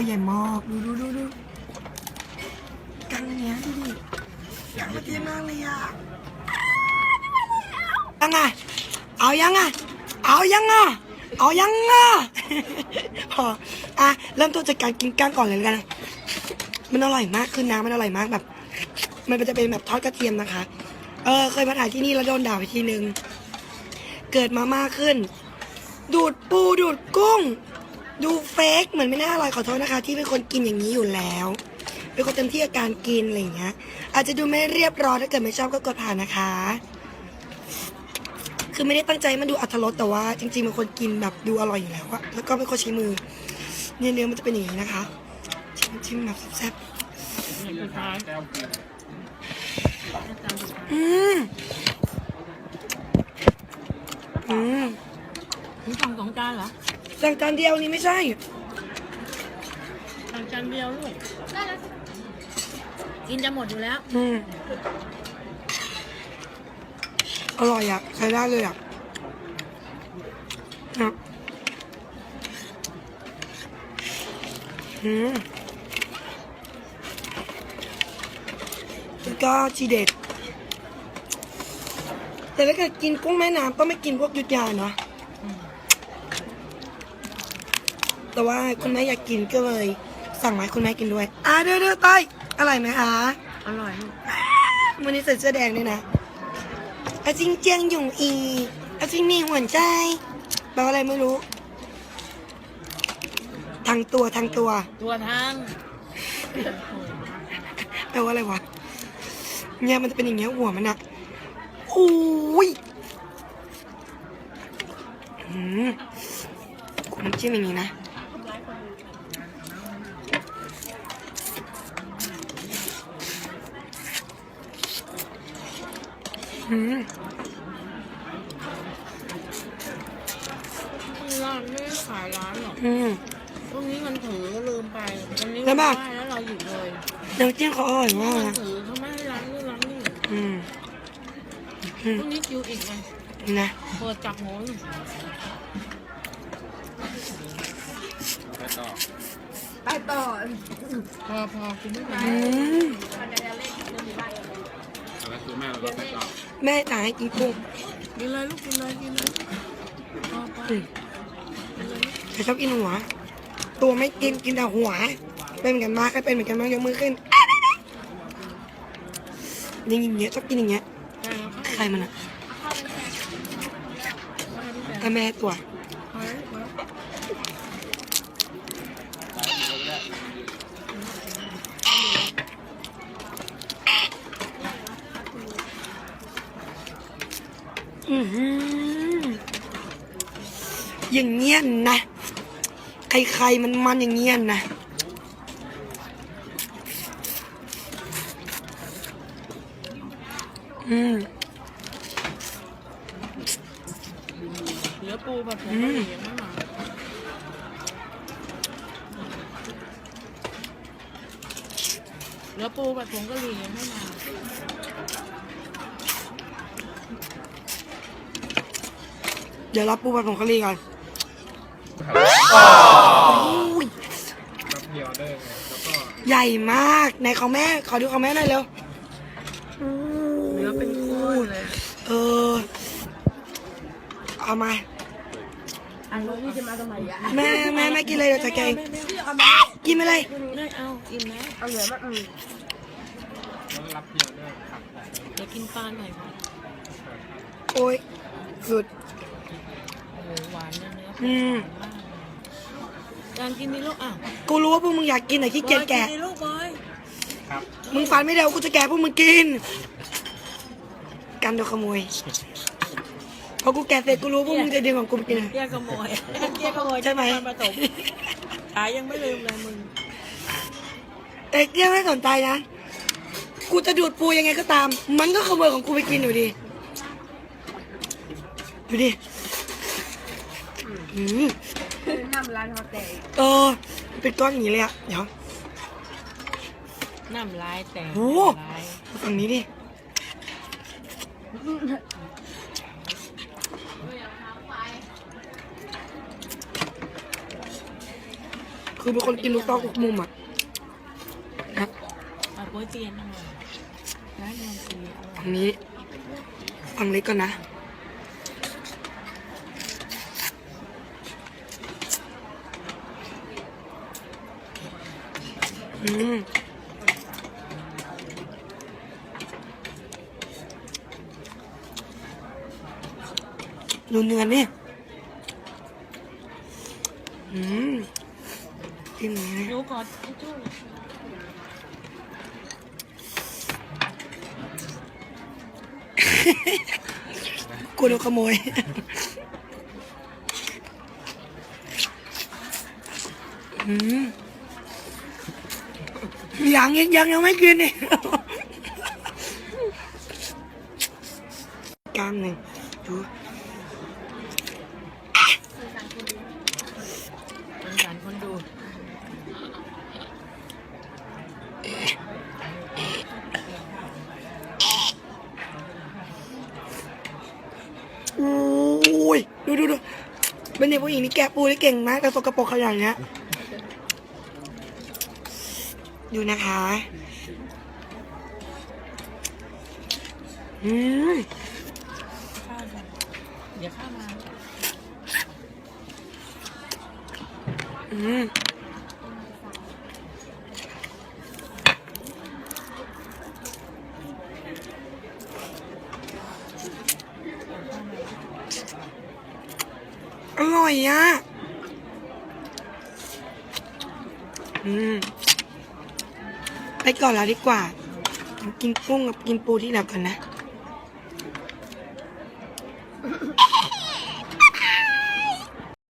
ตัวใหญ่มากดูดูดูดูกังเนี้ยดูดิกังมันเตี้ยมากเลยอะยังไงเอายังไงเอายังไงเอายังไงพออะเริ่มต้นจากการกินก้างก่อนเลยแล้วกันนะมันอร่อยมากคือน้ำมันอร่อยมากแบบ มันจะเป็นแบบทอดกระเทียมนะคะ เออเคยมาถ่ายที่นี่แล้วโดนด่าไปทีนึง เกิดมามากขึ้น ดูดปูดูดกุ้ง ดูเฟกเหมือนไม่น่าอร่อยขอโทษนะคะ ที่เป็นคนกินอย่างนี้อยู่แล้ว เป็นคนเต็มที่กับการกินอะไรอย่างเงี้ย อาจจะดูไม่เรียบร้อยถ้าเกิดไม่ชอบก็กดผ่านนะคะ คือไม่ได้ตั้งใจมาดูอัตรสแต่ว่า จริงๆเป็นคนกินแบบดูอร่อยอยู่แล้วอะแล้วก็เป็นคนใช้มือ เนื้อมันจะเป็นอย่างนี้นะคะชิมชิมแบบแซ่บสุดท้ายๆอืมอืมนี่สั่งสองจานเหรอ สั่งจานเดียวนี่ไม่ใช่ สั่งจานเดียวลูกกินจะหมดอยู่แล้ว อืมอร่อยอะใช้ได้เลยอะนะอืมแล้วก็ทีเด็ด แต่ถ้าเกิดกินกุ้งแม่น้ำต้องไม่กินพวกยุทธยาเนาะ แต่ว่าคุณแม่อยากกินก็เลย สั่งมาให้คุณแม่กินด้วย อะเด้อเด้อต้อยอร่อยไหมคะอร่อยลูกวันนี้ใส่เสื้อแดงด้วยนะอาจริงเจียงหยงอีอาจริงมีหัวใจแปลว่าอะไรไม่รู้ ทางตัวทางตัว ตัวทางแปลว่าอะไรวะเนี่ยมันจะเป็นอย่างเงี้ยหัวมันอะโอ้ยอืมกูน้ำจิ้มอย่างนี้นะ ร้านไม่ได้ขายร้านหรอกอืมพวกนี้มันถือลืมไปวันนี้แล้วแบบได้แล้วเราหยุดเลยน้ำจิ้มเขาอร่อยมากมันนะถือเขาไม่ให้ร้านนี้ร้านนี้อืมอืมพวกนี้คิวอีกไงนะเปิดจับโหนไปต่อ พอพอกินไม่ได้ อืม แล้วคือแม่เราก็ใส่ต่อ แม่จ่ายให้กินกุ้งกินเลยลูกกินเลยกินเลยพอพออืมกินเลยลูกแต่ชอบกินหัว ตัวไม่กินกินแต่หัว เป็นเหมือนกันมากใครเป็นเหมือนกันบ้างยกมือขึ้นอย่างเงี้ยชอบกินอย่างเงี้ยได้แล้วค่ะใครมันอะแต่แม่ตัว พอแล้วพอแล้ว อือหืออย่างเงี้ยนะ ใครๆมันมันอย่างเงี้ยนะอืมเหลือปูผัดผงกะหรี่ยังไม่มาเหลือปูผัดผงกะหรี่ยังไม่มา เดี๋ยวรับปูผัดผงกะหรี่ก่อนอุ้ยรับพรีออเดอร์ไงแล้วก็ใหญ่มากในของแม่ขอดูของแม่หน่อยเร็วเหลือเป็นก้อนเลยเออเอามาอันนี้จะมาทำไมอะแม่แม่แม่กินอะไรเดี๋ยวจะแกงกินไปเลยไม่เอาอิ่มแล้วเอาเหลือมาอืมแล้วก็รับพรีออเดอร์ครับเดี๋ยวกินปลาหน่อยค่ะโอ้ยสุด โอ้โหหวานนะเนื้ ออืมมากการกินนี่ลูกอะกูรู้ว่าพวกมึงอยากกินแต่ขี้เกียจแกะ บอกินนี่ลูกบอยครับมึงฝันไม่ได้ว่ากูจะแกะพวกมึงกิน กันโดนขโมยพอกูแกะเสร็จกูรู้ว่าพวกมึงจะดึงของกูไปกินอะเกี้ยขโมยเกี้ยขโมยใช่ไหม ที่นครปฐมขายยังไม่ลืมเลยมึงแต่เรื่องไม่สนใจนะ กูจะดูดปูยังไงก็ตาม มันก็ขโมยของกูไปกินอยู่ดี ดูดิ อืมคือน้ำร้านเขาแตกเออ เป็นก้อนอย่างนี้เลยอะเดี๋ยว น้ำลายแตกโอ้ น้ำลายฝั่งนี้ดิ คือเป็นคนกินลูกตอกทุกมุมอะนะเอาโป๊ยเจียนอร่อยร้านนมจีอร่อย ฝั่งนี้ฝั่งเล็กก่อนนะ ดูเนื้อนี่อืมกินอย่างนี้หนูขอทิชชู่กลัวโดนขโมย อืม ยังยังยังยังไม่กินอีกกล้ามหนึ่งดูสงสารคนดูอุ้ยดูดูดูเป็นเด็กผู้หญิงนี่แกะปูได้เก่งมากแต่สกปรกขนาดเนี้ย ดูนะคะ อืมข้าวมาเดี๋ยวข้ามา อืมอร่อยอะอืม ก่อนแล้วดีกว่า กินกุ้งกับกินปูที่เหลือก่อนนะ